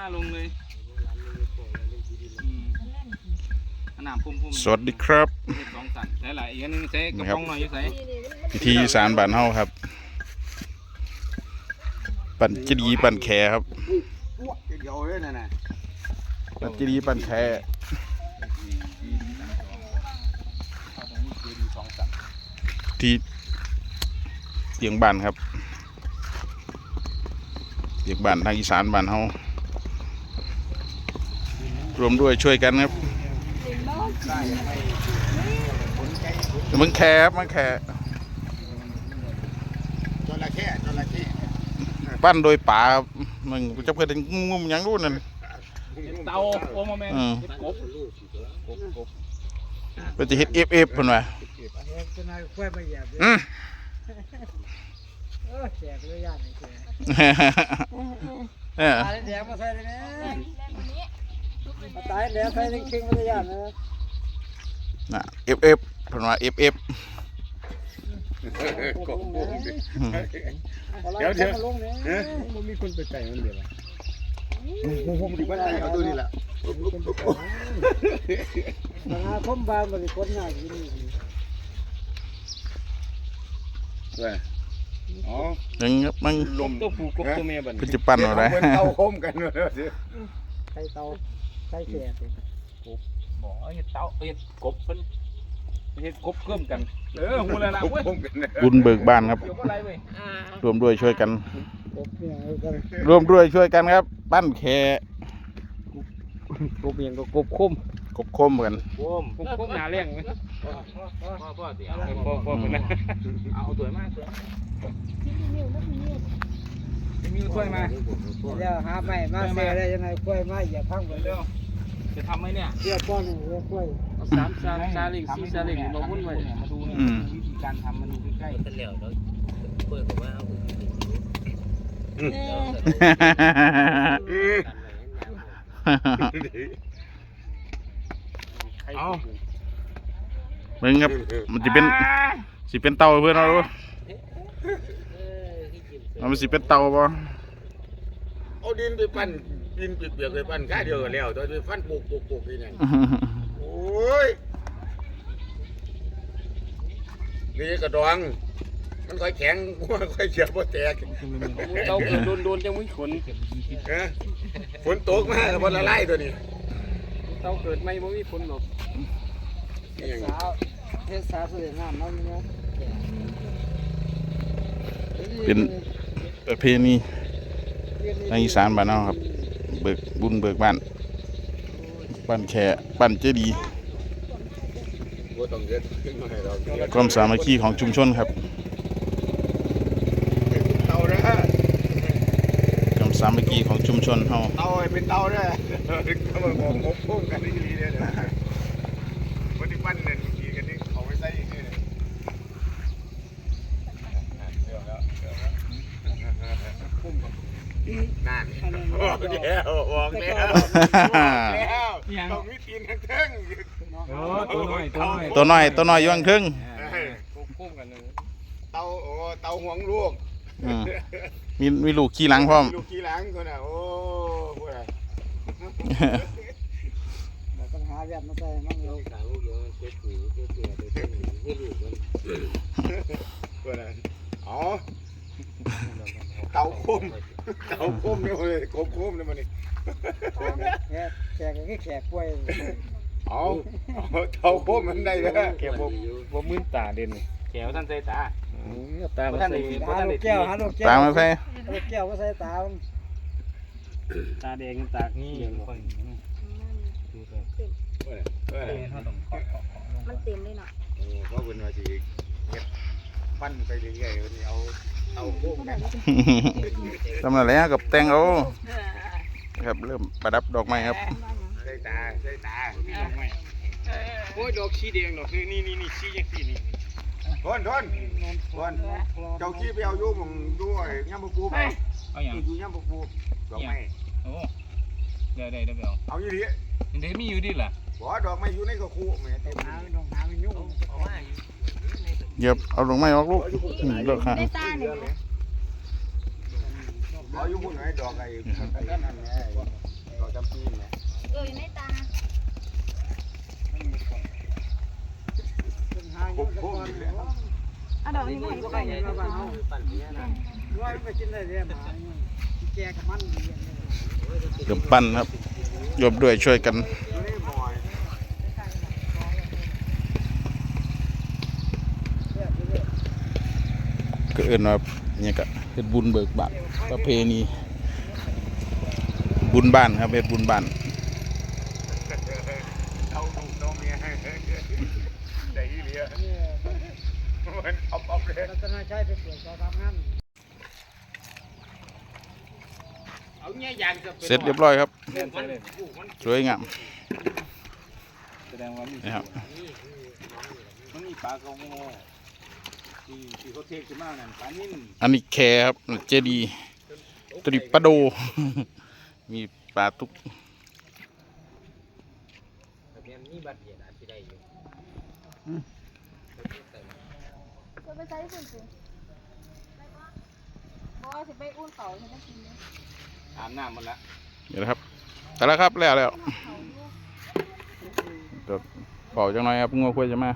น้าลงเลยอืมขนาดพุ่มพุ่มสวัสดีครับ สองสันหลายๆอีกอันหนึงใส่กระป๋องหน่อยอยู่ใส่พิธีอีสารบ้านเฮาครับ ปั่นจีดีปั่นแขครับ เดี๋ยวเลยนะนะปั่นจีดีปั่นแขที่เตียงบ้านครับเตียงบ้านทางอีสานบ้านเฮา รวมด้วยช่วยกันครับมึงแคครับมึงแคจระเข้จระเข้ปั้นโดยป่าครับมันจะเพื่อนงุ่มๆหยังรู้นั่นเตาโอ้โมเมนต์อืมเฮ็ดกบกบกบเป็นจะเฮ็ดเอฟเอฟเพิ่นว่าจะนายค่อยมาเหยียบเลยอืมเออแจกเลยย่านนี่แจกเออตายแดงมาใส่เลยนะ ตายแดงใส่ในคิงมาเลยย่านนะน่ะเอฟเอฟเพิ่นว่าเอฟเอฟกบบุ้งดิเดี๋ยวเดี๋ยวลงเนี่ยมันมีคนไปไก่มันเดี๋ยวผมผมดิบ้านไหนเอาตัวนี้ละมาหาคมบานบริคนง่ายที่นี่เว้ยอ๋อยังครับมันลมตัวผู้กบตัวแม่บัดเพิ่นนี้จะปั้นเอาได้เพิ่นเตา คมกันเลยสิใส่เตาใส่แจกบอกเฮ็ดเตาเฮ็ดกบเพิ่นเฮ็ดกบเพิ่มกัน เออหูแล้วนะคเว้ยมกันเลยบุญเบิกบ้านครับ เดี๋ยวบ่ไรเว้ยรวมด้วยช่วยกัน กบเนี่ยกันรวมด้วยช่วยกันครับ ปั้นแขกบเมียงก็กบคมกบคมกันโอ้มกบกบหน้าเลี้ยงไหมพ่อพ่อสิเอาพ่อพ่อเพิ่นนะเอาเอาถ้วยมาถ้วยมีถ้วยมาเดี๋ยวหาไม่มาเสียได้ยังไงค่อยมาเหยียบพังหมดเร็ว จะทำไหมเนี่ยเดี๋ยวป้อนเดี๋ยวค่อยเอาสามซาซาลิงสี่ซาลิงมาวุ่นไว้มาดูเนี่ยอืมวิธีการทำมันดูใกล้ๆกันแล้วแล้วเปิดผมว่าเอาเอามึงครับมันจะเป็นสิเป็นเตาเพื่อนเราดูมันสิเป็นเตาบ่เอาดินไปปั้น ดินเปียกๆไปปั้นค่าเดียวกันแล้วตัวไปฟันปลูกปลูกปลูกที่นั่นโอ้ยนี่กระดอง มันค่อยแข็งค่อยเฉียบบ่แตกเราเกิดโดนโดนจังไม่ขนฮะฝนตกมาแล้วมันละลายตัวนี้เราเกิดไม่บ่มีฝนหรอกนี่ยังสาวเทศสาวสวยงามเนาะเนี่ยเป็นประเพณีทางอีสานบ้านเฮาครับ เบิกบุญเบิกบ้านปั้นแขปั้นเจดีย์บ่ต้องเด็ดขึ้นมาให้เราเด็ดความสามัคคีของชุมชนครับเตาเด้อความสามัคคีของชุมชนเฮาเตาให้เป็นเตาเด้อก็มาบอกงบพุ่งกันนี่ดีเด้อวันนี้ปั้นเงินดีกันนี่เอาไว้ใส่อีกนี่เลยเดี๋ยวแล้วเดี๋ยวแล้ว นั่นบอกแล้วบอกแล้วแล้วต้องมีตีนทั้งเทิงโอ้ตัวน้อยตัวน้อยตัวน้อยตัวน้อยอยู่ข้างครึ่งพุ่มกันเลยเตาโอ้เตาห่วงลูกอืมมีมีลูกขี่หลังพร้อมลูกกี่หลังคนน่ะโอ้พูดอะไรเราต้องหาแบบมาใส่มั่งเลยสาวเยอะเจ็บหูเจ็บเสียเจ็บหูให้ลูกมันพูดอะไรอ๋อ เตาคมเตาคมเนี่ยมันคมคมเนี่ยมันนี่แขกแขกก็แขกกล้วยอ๋อเตาคมมันได้เลยแกบ่บ่มืนตาเด่นแกวท่านใส่ตาตาหาท่านได้ลูกแก้วหาลูกแก้วตามมาใส่ลูกแก้วมาใส่ตาตาแดงตานี่ค่อยมันเต็มเลยเนาะเพราะคุณว่าสิเฮ็ดปั้นไปเรื่อยๆวันนี้เอาเอาโค้งกัน ทำอะไรกับแต่งเอาครับเริ่มประดับดอกไม้ครับใส่ตาใส่ตาโอ้ยดอกชีแดงดอกนี่นี่นี่ชีจังซี่นี่ทนทนทนเจ้าขี้ไปเอาอยู่หมองด้วยย่ำปูปูไปเอาหยังอยู่ย่ำปูปูดอกไม้โอ้ได้ได้ได้เอาเอาอยู่ดิเดี๋ยวมีอยู่ดิล่ะ บดอกไม้อยู่ในกระคูแหมเต็มน้ดอกน้ำยุ่งเยบเอาดอกไม้ออกลูกอเลิกค่ะเยู่หุ่นไหนดอกอะไรดอกจำปีเอออยู่ในตาผมหลดอกนี้ม่นต้อยปกินได้เด้หมาแกกับมันดีเกือบปั้นครับรวมด้วยช่วยกัน เอิ้นว่าเนี่ยก็เฮ็ดบุญเบิกบานประเพณีบุญบ้านครับเฮ็ดบุญบ้านเอาลูกน้องเมียให้ได้อีเหลียมันเอาเอาเลยรัตนาชัยไปเปิดต่อทำงานเอาเงี้ยยางจะเสร็จเรียบร้อยครับเล่นไปเลยสวยงามแสดงว่ามีนี่ครับมันมีปลากระโง ที่ที่เขาเทขึ้นมานั่นปลานิ่นอันนี้แคครับเจดีย์ตัวนี้ปลาโด มีปลาทุกแต่เนี่ยมีบัตรเดียดอาจจะได้อยู่จะไปใช้สิ่งสิบอกว่าสิไปอุ่นเขาฉันจะกินเลยอาบน้ำหมันละเดี๋ยวนะครับแต่ละครับแล้วแล้วเขาอยู่เดี๋ยวเฝ้าจังหน่อยครับงัวควายจะมา